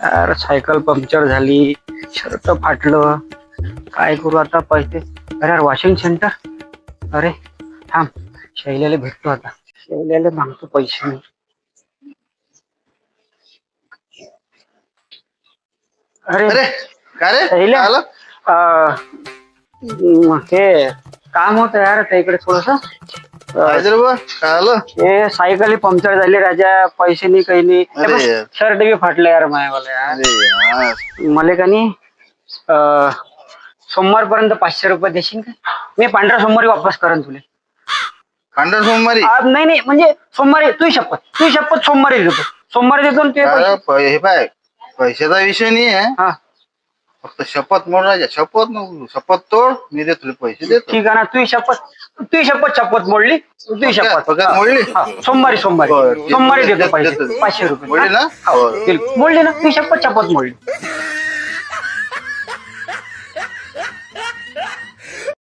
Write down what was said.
यार cycle puncture झाली shirt फाटलं. काय करू आता पैसे? अरे यार वॉशिंग सेंटर अरे थांब. शैल्याला भेटतो आता. शैल्याला मागतो पैसे मी. अरे अरे काय रे? शैल्या? काय आलं? अं, म, हे काम होतं यार त्या इकडे थोडस. हे सायकल पंक्चर झाली राजा पैसे नाही काही नाही. शर्ट बी फाटलं यार यार. मला का नाही सोमवारपर्यंत पाचशे रुपये देशील का? मी पांढऱ्या सोमवारी वापस करेन तुला. पांढर सोमवारी? नाही नाही म्हणजे सोमवारी तू शपथ. तू शपथ सोमवारी देतो. सोमवारी देतो हे पाय पैशाचा विषय नाही आहे. हा. फक्त शपथ मोड राजा शपथ नको शपथ तोड मी देतो तुला पैसे देतो ठीक आहे ना तू शपथ तू शपथ शपथ मोडली तू शपथ पगार हा, मोडली? हा, सोमवारी सोमवारी बरं, ठीक. सोमवारी देतो देतो, पैसे. पाचशे रुपये मोडली ना? हा? हो, बरं. ठीक. मोडली ना तू शपथ शपथ मोडली